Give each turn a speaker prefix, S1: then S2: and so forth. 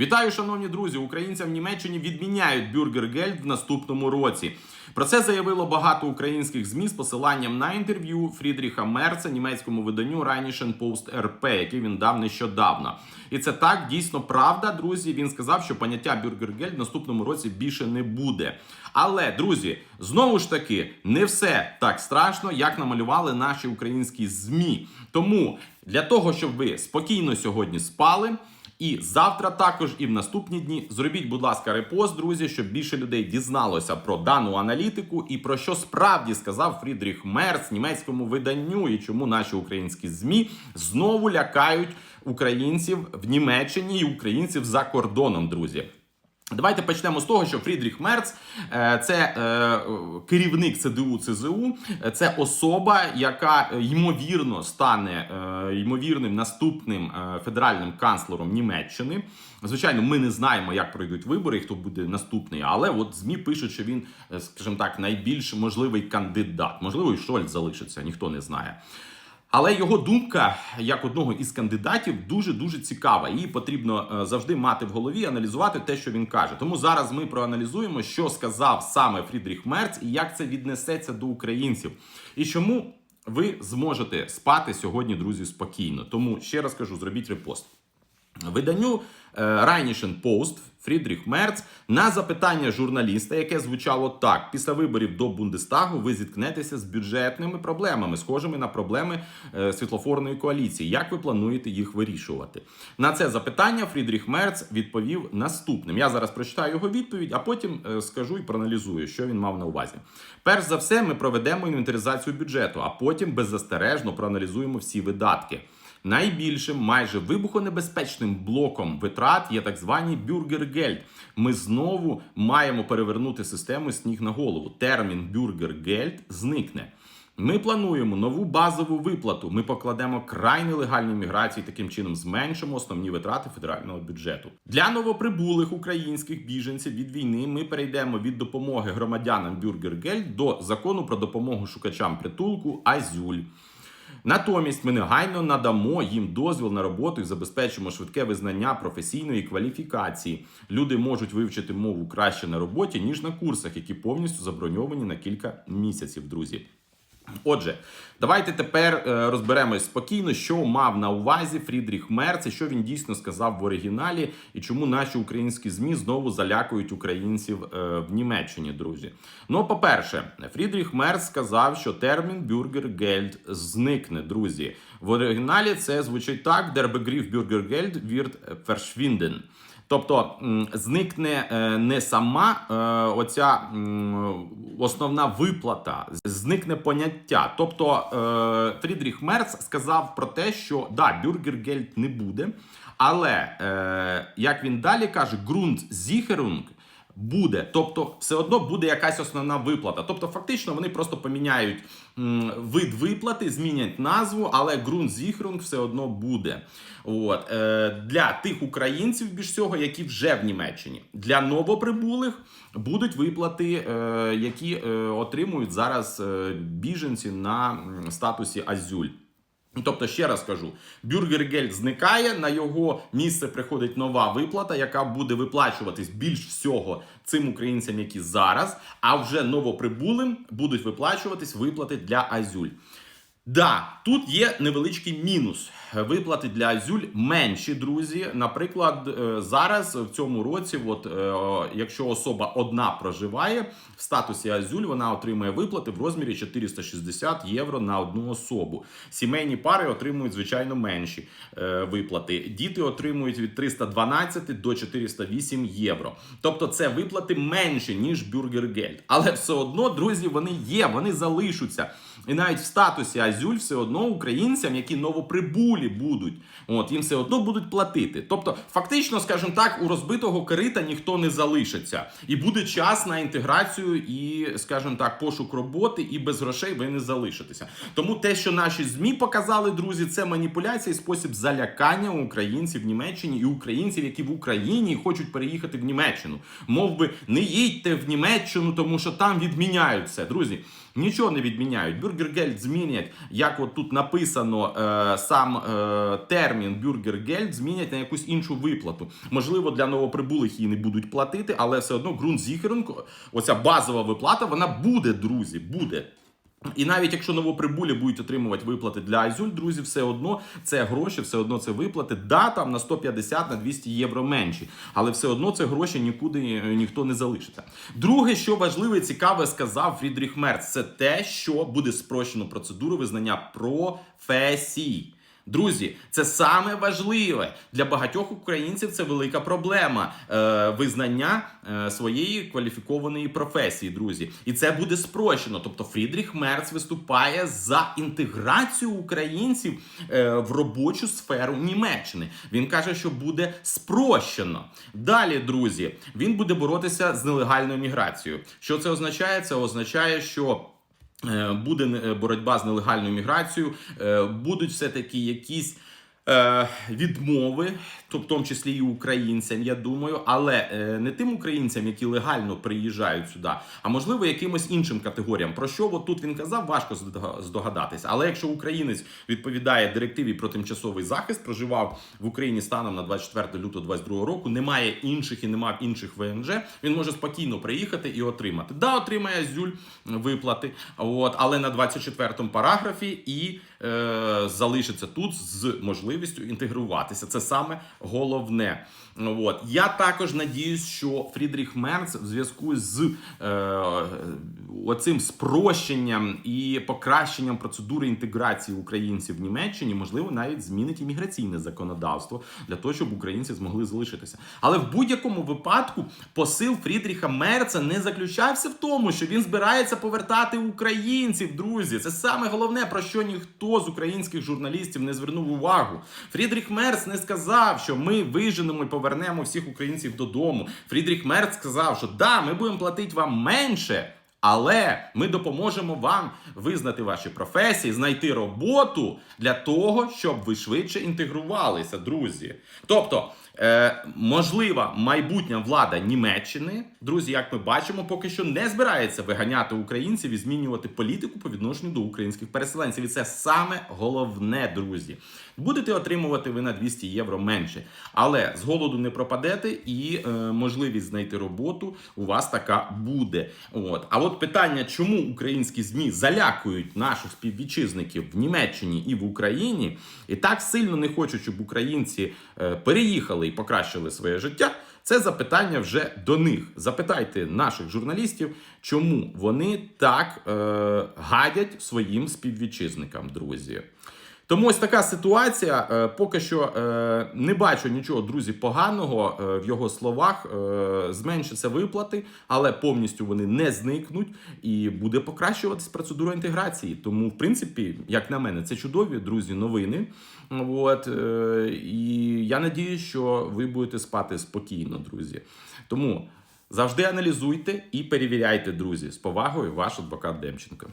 S1: Вітаю, шановні друзі! Українцям в Німеччині відміняють бюргергельд в наступному році. Про це заявило багато українських змі з посиланням на інтерв'ю Фрідріха Мерца німецькому виданню Rheinischen Post RP, який він дав нещодавно. І це так дійсно правда, друзі. Він сказав, що поняття бюргергельд в наступному році більше не буде. Але друзі, знову ж таки, не все так страшно, як намалювали наші українські змі. Тому для того, щоб ви спокійно сьогодні спали. І завтра також, і в наступні дні зробіть, будь ласка, репост, друзі, щоб більше людей дізналося про дану аналітику і про що справді сказав Фрідріх Мерц німецькому виданню, і чому наші українські змі знову лякають українців в Німеччині і українців за кордоном, друзі. Давайте почнемо з того, що Фрідріх Мерц е, це е, керівник ЦДУ ЦЗУ, це особа, яка е, ймовірно стане ймовірним наступним федеральним канцлером Німеччини. Звичайно, ми не знаємо, як пройдуть вибори, і хто буде наступний. Але от змі пишуть, що він, скажімо так, найбільш можливий кандидат. Можливо, і Шольц залишиться, ніхто не знає. Але його думка, як одного із кандидатів, дуже дуже цікава. Її потрібно е, завжди мати в голові, аналізувати те, що він каже. Тому зараз ми проаналізуємо, що сказав саме Фрідріх Мерц і як це віднесеться до українців, і чому ви зможете спати сьогодні, друзі, спокійно. Тому ще раз кажу: зробіть репост. Виданню е, Rheinischen Post Фрідріх Мерц на запитання журналіста, яке звучало так: після виборів до Бундестагу ви зіткнетеся з бюджетними проблемами, схожими на проблеми е, світлофорної коаліції. Як ви плануєте їх вирішувати? На це запитання Фрідріх Мерц відповів наступним. Я зараз прочитаю його відповідь, а потім е, скажу і проаналізую, що він мав на увазі. Перш за все, ми проведемо інвентаризацію бюджету, а потім беззастережно проаналізуємо всі видатки. Найбільшим, майже вибухонебезпечним блоком витрат є так звані бюргергельд. Ми знову маємо перевернути систему з ніг на голову. Термін бюргергельд зникне. Ми плануємо нову базову виплату. Ми покладемо край нелегальній міграції, таким чином зменшимо основні витрати федерального бюджету. Для новоприбулих українських біженців від війни ми перейдемо від допомоги громадянам Бюргергельд до закону про допомогу шукачам притулку Азюль. Натомість ми негайно надамо їм дозвіл на роботу і забезпечимо швидке визнання професійної кваліфікації. Люди можуть вивчити мову краще на роботі, ніж на курсах, які повністю заброньовані на кілька місяців, друзі. Отже, давайте тепер е, розберемось спокійно, що мав на увазі Фрідріх Мерц, і що він дійсно сказав в оригіналі, і чому наші українські змі знову залякують українців е, в Німеччині, друзі. Ну, по-перше, Фрідріх Мерц сказав, що термін Бюргергельд зникне, друзі. В оригіналі це звучить так: Der Begriff Bürgergeld wird. Тобто зникне е, не сама е, оця основна виплата, зникне поняття. Тобто е, Фрідріх Мерц сказав про те, що да, бюргергельд не буде, але як він далі каже, ґрунтзіхерунг буде, тобто все одно буде якась основна виплата. Тобто, фактично, вони просто поміняють м, вид виплати, змінять назву, але ґрунтзіхерунг все одно буде. От е, для тих українців більш всього, які вже в Німеччині, для новоприбулих будуть виплати, е, які е, отримують зараз е, біженці на статусі Азюль. Тобто, ще раз кажу, бюргергельд зникає, на його місце приходить нова виплата, яка буде виплачуватись більш всього цим українцям, які зараз, а вже новоприбулим будуть виплачуватись виплати для Азюль. Да, тут є невеличкий мінус. Виплати для Азюль менші, друзі. Наприклад, е, зараз в цьому році, от е, якщо особа одна проживає в статусі Азюль, вона отримує виплати в розмірі 460 євро на одну особу. Сімейні пари отримують звичайно менші е, виплати. Діти отримують від 312 до 408 євро. Тобто, це виплати менші ніж бюргергельд. Але все одно, друзі, вони є, вони залишаться. І навіть в статусі Азюль все одно українцям, які новоприбулі будуть, от їм все одно будуть платити. Тобто, фактично, скажімо так, у розбитого корита ніхто не залишиться, і буде час на інтеграцію і, скажімо так, пошук роботи, і без грошей ви не залишитеся. Тому те, що наші змі показали, друзі, це маніпуляція і спосіб залякання українців в Німеччині і українців, які в Україні хочуть переїхати в Німеччину. Мов би, не їдьте в Німеччину, тому що там відміняють все, друзі. Нічого не відміняють. Бюргергельд змінять як от тут написано е, сам е, термін бюргергельд, змінять на якусь іншу виплату. Можливо, для новоприбулих її не будуть платити, але все одно ґрунтзіхерунг, оця базова виплата, вона буде, друзі, буде. І навіть якщо новоприбулі будуть отримувати виплати для Айзуль, друзі, все одно це гроші, все одно це виплати. Да, там на 150 на 200 євро менші, але все одно це гроші нікуди е, ніхто не залишиться. Друге, що важливе і цікаве, сказав Фрідріх Мерц, це те, що буде спрощено процедуру визнання професій. Друзі, це саме важливе для багатьох українців. Це велика проблема е, визнання е, своєї кваліфікованої професії, друзі, і це буде спрощено. Тобто, Фрідріх Мерц виступає за інтеграцію українців е, в робочу сферу Німеччини. Він каже, що буде спрощено. Далі, друзі, він буде боротися з нелегальною міграцією. Що це означає? Це означає, що. Е, Буде е, боротьба з нелегальною міграцією, е, будуть все-таки якісь е, відмови, то в тому числі і українцям, я думаю, але е, не тим українцям, які легально приїжджають сюди, а можливо якимось іншим категоріям. Про що от тут він казав, важко здога- здогадатися. Але якщо українець відповідає директиві про тимчасовий захист, проживав в Україні станом на 24 лютого 22 року, немає інших і немає інших ВНЖ, він може спокійно приїхати і отримати. Да, отримає зюль виплати, от, але на 24 параграфі і е, залишиться тут з можливістю інтегруватися. Це саме головне. От. Я також надіюсь, що Фрідріх Мерц в зв'язку з е, оцим спрощенням і покращенням процедури інтеграції українців в Німеччині, можливо, навіть змінить імміграційне законодавство для того, щоб українці змогли залишитися. Але в будь-якому випадку посил Фрідріха Мерца не заключався в тому, що він збирається повертати українців, друзі. Це саме головне, про що ніхто з українських журналістів не звернув увагу. Фрідріх Мерц не сказав, що ми виженемо і повернемо всіх українців додому. Фрідріх Мерц сказав, що да, ми будемо платити вам менше. Але ми допоможемо вам визнати ваші професії, знайти роботу для того, щоб ви швидше інтегрувалися, друзі. Тобто, е, можлива майбутня влада Німеччини, друзі, як ми бачимо, поки що не збирається виганяти українців і змінювати політику по відношенню до українських переселенців. І це саме головне, друзі. Будете отримувати ви на 200 євро менше, але з голоду не пропадете, і е, можливість знайти роботу у вас така буде. От а от питання, чому українські змі залякують наших співвітчизників в Німеччині і в Україні, і так сильно не хочуть, щоб українці е, переїхали і покращили своє життя. Це запитання вже до них. Запитайте наших журналістів, чому вони так е, гадять своїм співвітчизникам, друзі. Тому ось така ситуація. Е, Поки що е, не бачу нічого, друзі, поганого е, в його словах. Зменшаться виплати, але повністю вони не зникнуть і буде покращуватись процедура інтеграції. Тому, в принципі, як на мене, це чудові друзі новини. От і я надіюсь, що ви будете спати спокійно, друзі. Тому завжди аналізуйте і перевіряйте, друзі. З повагою, ваш адвокат Демченко.